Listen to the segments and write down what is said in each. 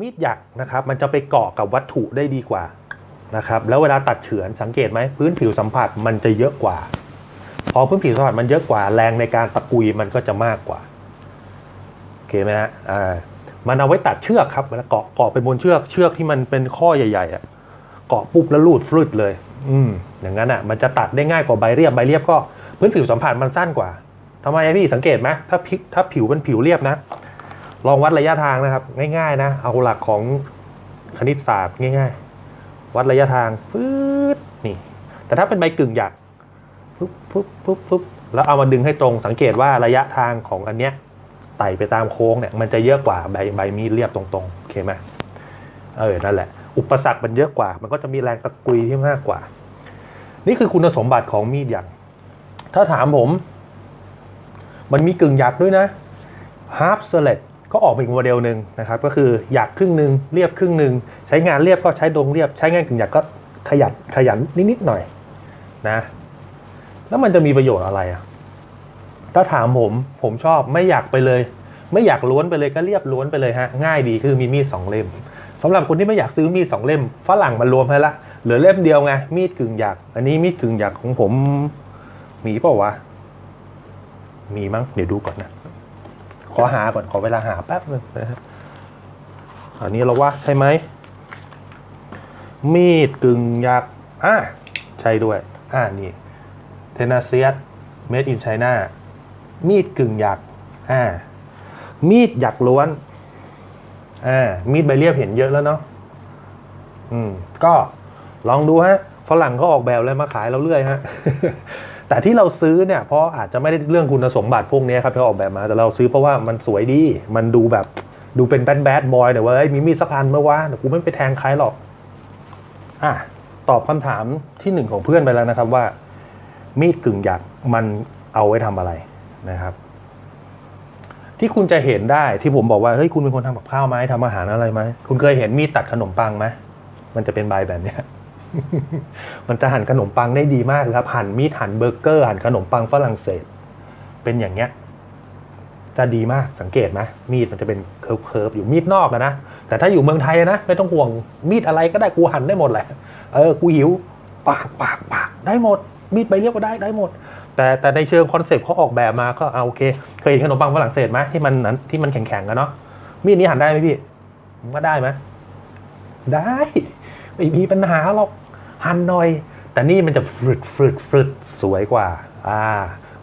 มีดหยักนะครับมันจะไปเกาะกับวัตถุได้ดีกว่านะครับแล้วเวลาตัดเฉือนสังเกตไหมพื้นผิวสัมผัสมันจะเยอะกว่า พอพื้นผิวสัมผัสมันเยอะกว่าแรงในการตะกุยมันก็จะมากกว่าโอเคไหมฮะอ่ามันเอาไว้ตัดเชือกครับเวลาเกาะเกาะไปบนเชือกเชือกที่มันเป็นข้อใหญ่ๆอะเกาะปุ๊บแล้วลูดฟลุดเลย อืมอย่างนั้นอะ มันจะตัดได้ง่ายกว่าใบเรียบใบเรียบก็พื้นผิวสัมผัสมันสั้นกว่าทำไมพี่สังเกตไหมถ้าผิวถ้าผิวเป็นผิวเรียบนะ ลองวัดระยะทางนะครับ ง่ายๆนะ เอาหลักของคณิตศาสตร์ง่าย ๆ วัดระยะทางฟืดนี่ แต่ถ้าเป็นใบกึ่งหยักปุ๊บปุ๊บปุ๊บปุ๊บแล้วเอามาดึงให้ตรงสังเกตว่าระยะทางของอันเนี้ยไต่ไปตามโค้งเนี่ยมันจะเยอะกว่าใบใบมีดเรียบตรงๆโอเคไหมเออนั่นแหละ อุปสรรคมันเยอะกว่า มันก็จะมีแรงตะกุยที่มากกว่า นี่คือคุณสมบัติของมีดหยักถ้าถามผม มันมีกึ่งหยักด้วยนะ half s l e t ก็ออกมาอีกโมเดลหนึ่งนะครับก็คือหยักครึ่งหนึ่งเรียบครึ่งหนึ่งใช้งานเรียบก็ใช้ดงเรียบ ใช้งานกึ่งหยักก็ขยันขยันนิดๆหน่อยนะแล้วมันจะมีประโยชน์อะไรอะถ้าถามผมผมชอบไม่อยากไปเลย ไม่อยากล้วนไปเลยก็เรียบล้วนไปเลยฮะง่ายดีคือมีมีดสองเล่มสำหรับคนที่ไม่อยากซื้อมีดสองเล่มฝรั่งมันรวมให้ละเหลือเล่มเดียวไงมีดกึ่งหยัก อันนี้มีดกึ่งหยักของผมมีเปล่าวะมีมั้งเดี๋ยวดูก่อนนะ ขอหาก่อนขอเวลาหาแป๊บนึงนะฮะอันนี้เราว่าใช่ไหม มีดกึ่งยักษ์อ่าใช่ด้วย อ่านี่เทนาเซียสเมดอินไชน่ามีดกึ่งยักษ์อ่ามีดหยักล้วนอ่ามีดใบเรียบเห็นเยอะแล้วเนาะอืมก็ลองดูฮะฝรั่งเขาออกแบบอะไรมาขายเราเรื่อยฮะ แต่ที่เราซื้อเนี่ยเพราะอาจจะไม่ได้เรื่องคุณสมบัติพวกนี้ครับที่เขาออกแบบมาแต่เราซื้อเพราะว่ามันสวยดี มันดูแบบดูเป็นแบดแบดบอยแต่ว่ามีมีดสักอันเมื่อวานแต่กูไม่ไปแทงใครหรอก อะตอบคำถามที่หนึ่งของเพื่อนไปแล้วนะครับว่า มีดกึ่งหยักมันเอาไว้ทำอะไรนะครับ ที่คุณจะเห็นได้ที่ผมบอกว่าเฮ้ยคุณเป็นคนทำกับข้าวไหมทำอาหารอะไรไหมคุณเคยเห็นมีดตัดขนมปังไหมมันจะเป็นใบแบบเนี้ย มันจะหั่นขนมปังได้ดีมากครับ หั่นมีดหั่นเบอร์เกอร์หั่นขนมปังฝรั่งเศส เป็นอย่างเงี้ย จะดีมากสังเกตไหมมีดมันจะเป็นเคิร์ฟเคิร์ฟอยู่มีดนอกนะแต่ถ้าอยู่เมืองไทยนะไม่ต้องห่วงมีดอะไรก็ได้กูหั่นได้หมดแหละเออกูหิวปากปากปากได้หมด มีดใบเรียบก็ได้ได้หมด แต่แต่ในเชิงคอนเซ็ปต์เขาออกแบบมาก็เอาโอเค เคยเห็นขนมปังฝรั่งเศสไหมที่มันนั้นที่มันแข็งๆกันเนาะมีดนี้หั่นได้ไหมพี่มว่าได้ไหมได้ ไม่มีปัญหาหรอก หั่นหน่อย แต่นี่มันจะฟึดฟึดฟึดสวยกว่าอ่า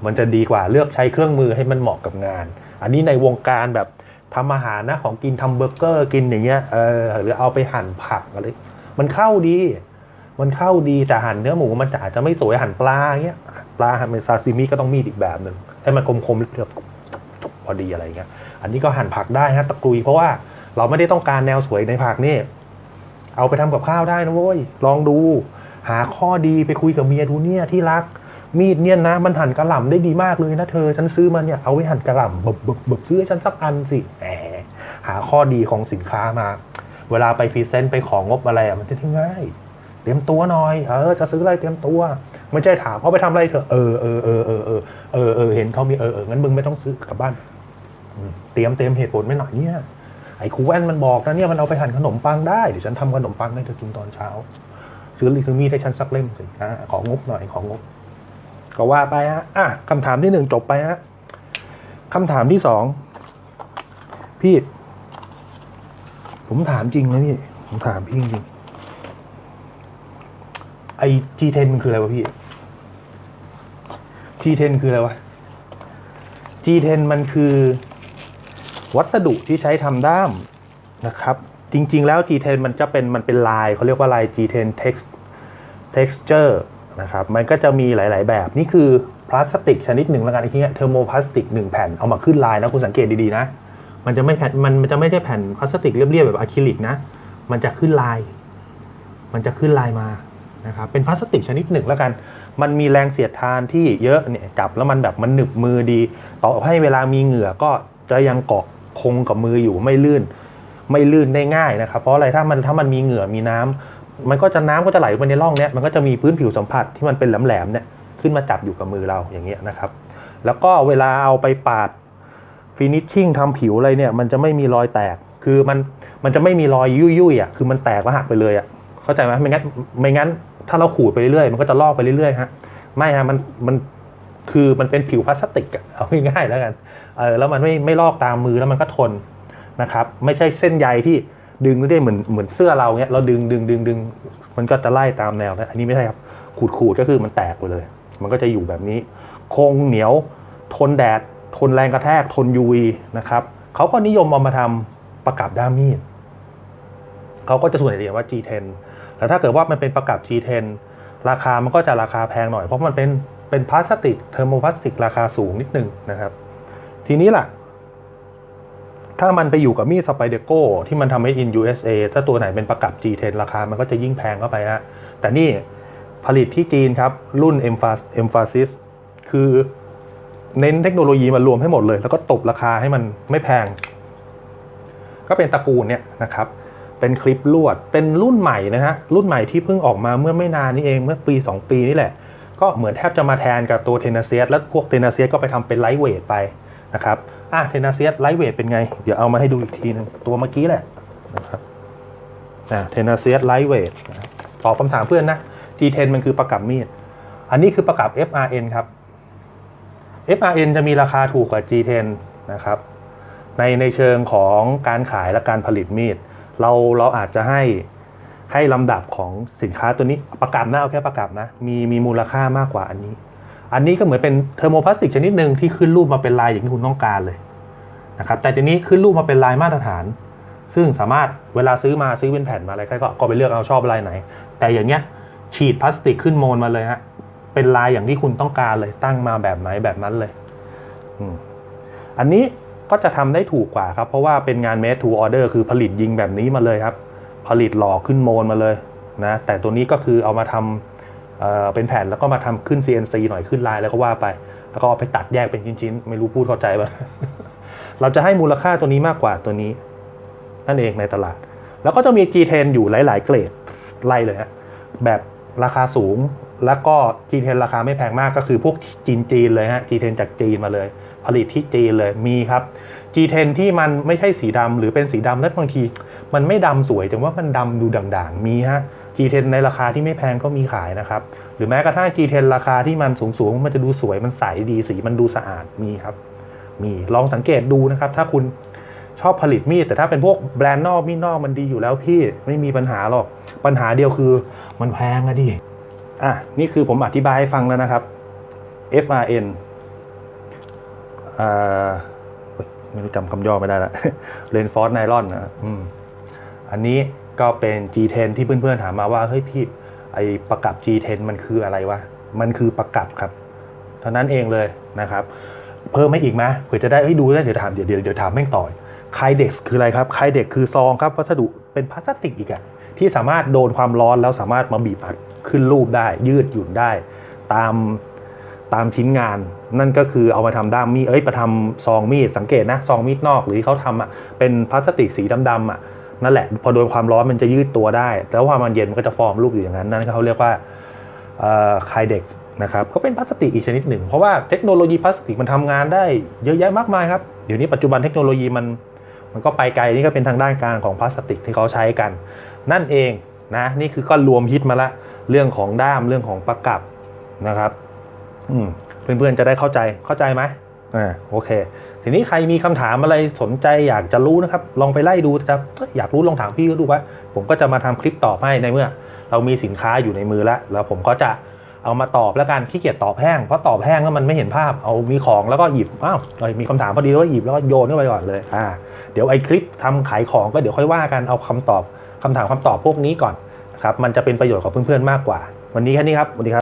มันจะดีกว่าเลือกใช้เครื่องมือให้มันเหมาะกับงาน อันนี้ในวงการแบบทำอาหารนะของกินทำเบอร์เกอร์กินอย่างเงี้ยเออหรือเอาไปหั่นผักอะไรมันเข้าดี มันเข้าดีแต่หั่นเนื้อหมูมันอาจจะไม่สวยหั่นปลาเงี้ยปลาหั่นเป็นซาซิมิก็ต้องมีดอีกแบบหนึ่งให้มันคมๆเรียบพอดีอะไรเงี้ย อันนี้ก็หั่นผักได้ฮะตะกรุยเพราะว่าเราไม่ได้ต้องการแนวสวยในผักนี่ เอาไปทำกับข้าวได้นะเว้ยลองดู หาข้อดีไปคุยกับเมียดูเนี่ยที่รัก มีดเนี่ยนะ มันหั่นกระหล่ำได้ดีมากเลยนะเธอฉันซื้อมาเนี่ยเอาไว้หั่นกระหล่ำบบบบบบซื้อให้ฉันสักอันสิแหมหาข้อดีของสินค้ามา เวลาไปพรีเซนต์ไปของงบอะไรอะมันจะที่ง่ายเตรียมตัวหน่อยเออจะซื้ออะไรเตรียมตัว ไม่ใช่ถามเขาไปทำอะไรเถอะเออเออเออเออเออเออเออเห็นเขามีเออเอองั้นมึงไม่ต้องซื้อกลับบ้านเตรียมเตรียมเหตุผลไม่หน่อยเนี่ย ไอ้ครูแว่นมันบอกนะเนี่ยมันเอาไปหั่นขนมปังได้เดี๋ยวฉันทำขนมปังให้เธอกินตอนเช้า ซื้อลิซื้อมีดให้ฉันสักเล่มสิอะของบหน่อยของงบ ก็ว่าไปฮะอะคำถามที่หนึ่งจบไปฮะคำถามที่สองพี่ ผมถามจริงนะพี่ผมถามพี่จริงไอ้ G10 มันคืออะไรวะพี่ G10 คืออะไรวะ G10 มันคือ วัสดุที่ใช้ทำด้ามนะครับ จริง ๆ แล้ว G10 มันจะเป็นมันเป็นลายเขาเรียกว่าลาย G10 text texture นะครับ มันก็จะมีหลาย ๆ แบบ นี่คือพลาสติกชนิดหนึ่งแล้วกันไอ้ที่เทอร์โมพลาสติกหนึ่งแผ่นเอามาขึ้นลายนะคุณสังเกตดี ๆ นะ มันจะไม่แผ่นมันมันจะไม่ใช่แผ่นพลาสติกเรียบ ๆ แบบอะคริลิกนะ มันจะขึ้นลาย มันจะขึ้นลายมานะครับ เป็นพลาสติกชนิดหนึ่งแล้วกัน มันมีแรงเสียดทานที่เยอะเนี่ยจับแล้วมันแบบมันหนึบมือดี ต่อให้เวลามีเหงื่อก็จะยังเกาะ คงกับมืออยู่ไม่ลื่น ไม่ลื่นได้ง่ายนะครับ เพราะอะไรถ้ามันถ้ามันมีเหงื่อมีน้ำมันก็จะน้ำก็จะไหลไปในร่องเนี้ยมันก็จะมีพื้นผิวสัมผัสที่มันเป็นแหลมๆเนี่ยขึ้นมาจับอยู่กับมือเราอย่างเงี้ยนะครับ แล้วก็เวลาเอาไปปาดฟินิชชิ่งทำผิวอะไรเนี่ยมันจะไม่มีรอยแตกคือมันมันจะไม่มีรอยยุ่ยๆอะคือมันแตกแล้วหักไปเลยอะเข้าใจไหมไม่งั้นไม่งั้น ถ้าเราขูดไปเรื่อยมันก็จะลอกไปเรื่อยๆฮะไม่ฮะมันมัน คือมันเป็นผิวพลาสติกอะเอาง่ายๆแล้วกันเออแล้วมันไม่ไม่ลอกตามมือแล้วมันก็ทนนะครับ ไม่ใช่เส้นใยที่ดึงได้เหมือนเหมือนเสื้อเราเนี้ยเราดึงดึงดึงดึงมันก็จะไล่ตามแนวนะอันนี้ไม่ใช่ครับขูดขูดก็คือมันแตกไปเลย มันก็จะอยู่แบบนี้ คงเหนียว ทนแดด ทนแรงกระแทก ทน UV นะครับเขาก็นิยมเอามาทำประกับด้ามมีดเขาก็จะส่วนใหญ่เรียกว่า G10 แต่ถ้าเกิดว่ามันเป็นประกับ G10 ราคามันก็จะราคาแพงหน่อยเพราะมันเป็น เป็นพลาสติกเทอร์โมพลาสติกราคาสูงนิดนึงนะครับ ทีนี้ล่ะ ถ้ามันไปอยู่กับมีดสไปเดโก้ที่มันทำให้ in USA ถ้าตัวไหนเป็นประกับ G10 ราคามันก็จะยิ่งแพงเข้าไปฮะแต่นี่ผลิตที่จีนครับ รุ่น Emphasis คือเน้นเทคโนโลยีมารวมให้หมดเลย แล้วก็ตบราคาให้มันไม่แพง ก็เป็นตระกูลเนี่ยนะครับ เป็นคลิปลวดเป็นรุ่นใหม่นะฮะรุ่นใหม่ที่เพิ่งออกมาเมื่อไม่นานนี้เองเมื่อปี 2 ปีนี่แหละ ก็เหมือนแทบจะมาแทนกับตัวเทนเซียสแล้วพวกเทนเซียสก็ไปทำเป็นไลท์เวทไปนะครับอะเทนเซียสไลท์เวทเป็นไง เดี๋ยวเอามาให้ดูอีกทีหนึงตัวเมื่อกี้แหละนะครับอะเทนเซียสไลท์เวทตอบคำถามเพื่อนนะ G10 มันคือประกับมีด อันนี้คือประกับ FRN ครับ FRN จะมีราคาถูกกว่า G10 นะครับ ในในเชิงของการขายและการผลิตมีด เราเราอาจจะให้ ให้ลำดับของสินค้าตัวนี้ประกับนะเอาแค่ประกับนะ มีมีมูลค่ามากกว่าอันนี้ อันนี้ก็เหมือนเป็นเทอร์โมพลาสติกชนิดหนึ่งที่ขึ้นรูปมาเป็นลายอย่างที่คุณต้องการเลยนะครับแต่ทีนี้ขึ้นรูปมาเป็นลายมาตรฐาน ซึ่งสามารถเวลาซื้อมาซื้อเป็นแผ่นมาอะไรก็ก็ไปเลือกเอาชอบลายไหน แต่อย่างเงี้ยฉีดพลาสติกขึ้นโมนมาเลยฮะเป็นลายอย่างที่คุณต้องการเลยตั้งมาแบบไหนแบบนั้นเลยอันนี้ก็จะทำได้ถูกกว่าครับ เพราะว่าเป็นงาน made to order คือผลิตยิงแบบนี้มาเลยครับ ผลิตหล่อขึ้นโมนมาเลยนะแต่ตัวนี้ก็คือเอามาทำเเป็นแผ่นแล้วก็มาทำขึ้น CNC หน่อยขึ้นลายแล้วก็ว่าไป แล้วก็เอาไปตัดแยกเป็นชิ้นๆ ไม่รู้พูดเข้าใจป่ะเราจะให้มูลค่าตัวนี้มากกว่าตัวนี้ นั่นเองในตลาด แล้วก็จะมี G10 อยู่หลาย ๆ เกรดไล่เลยฮะแบบราคาสูงแล้วก็ G10 ราคาไม่แพงมากก็คือพวกจีนจีนๆเลยฮะ G10 จากจีนมาเลย ผลิตที่จีนเลยมีครับ G10 ที่มันไม่ใช่สีดำหรือเป็นสีดำแล้วบางที มันไม่ดำสวยแต่ว่ามันดำดูด่างๆ มีฮะ G10 ในราคาที่ไม่แพงก็มีขายนะครับ หรือแม้กระทั่ง G10 ราคาที่มันสูงๆ มันจะดูสวยมันใสดีสีมันดูสะอาดมีครับ มีลองสังเกตดูนะครับ ถ้าคุณชอบผลิตมีดแต่ถ้าเป็นพวกแบรนด์นอกมีดนอกมันดีอยู่แล้วพี่ไม่มีปัญหาหรอกปัญหาเดียวคือมันแพงอะดิอะนี่คือผมอธิบายให้ฟังแล้วนะครับ FRN อ่า ไม่รู้จำคำย่อไม่ได้ละเรนฟอร์ n ไนลอนนะอืมอันนี้ก็เป็น G10 ที่เพื่อนๆถามมาว่าเฮ้ยพี่ไอประกับ G10 มันคืออะไรวะ มันคือประกับครับเท่านั้นเองเลยนะครับ เพิ่มให้อีกไหมเผื่อจะได้เฮ้ยดูได้เดี๋ยวถามเดี๋ยวเดี๋ยวเดี๋ยวถามแม่งต่อยไคเด็กคืออะไรครับไคเด็กคือซองครับวัสดุเป็นพลาสติกอีกอะที่สามารถโดนความร้อนแล้วสามารถมาบีบอัดขึ้นรูปได้ยืดหยุ่นได้ ตาม ตามชิ้นงาน นั่นก็คือเอามาทำด้ามมีดเอ้ยมาทำซองมีดสังเกตนะซองมีดนอกหรือที่เขาทำอะเป็นพลาสติกสีดำๆอะนั่นแหละ พอโดนความร้อนมันจะยืดตัวได้ แล้วพอมันเย็นมันก็จะฟอร์มรูปอยู่อย่างนั้น นั่นเขาเรียกว่าไคเด็กนะครับก็เป็นพลาสติกอีกชนิดหนึ่ง เพราะว่าเทคโนโลยีพลาสติกมันทำงานได้เยอะแยะมากมายครับเดี๋ยวนี้ปัจจุบันเทคโนโลยีมันมันก็ไปไกลนี่ก็เป็นทางด้านการของพลาสติกที่เขาใช้กัน นั่นเองนะนี่คือก็รวมฮิตมาละเรื่องของด้ามเรื่องของประกับนะครับ เพื่อนๆจะได้เข้าใจเข้าใจไหมอ่าโอเค ทีนี้ใครมีคำถามอะไรสนใจอยากจะรู้นะครับ ลองไปไล่ดูนะครับอยากรู้ลองถามพี่ก็ดูว่าผมก็จะมาทำคลิปตอบให้ในเมื่อ เรามีสินค้าอยู่ในมือแล้วแล้วผมก็จะเอามาตอบแล้วกันขี้เกียจตอบแห้งเพราะตอบแห้งแล้วมันไม่เห็นภาพเอามีของแล้วก็หยิบอ้าวมีคำถามพอดีแล้วก็หยิบแล้วก็โยนเข้าไปก่อนเลยอ่าเดี๋ยวไอ้คลิปทำขายของก็เดี๋ยวค่อยว่ากันเอาคำตอบคำถามคำตอบพวกนี้ก่อนนะครับมันจะเป็นประโยชน์กับเพื่อนๆมากกว่า วันนี้แค่นี้ครับสวัสดีครับ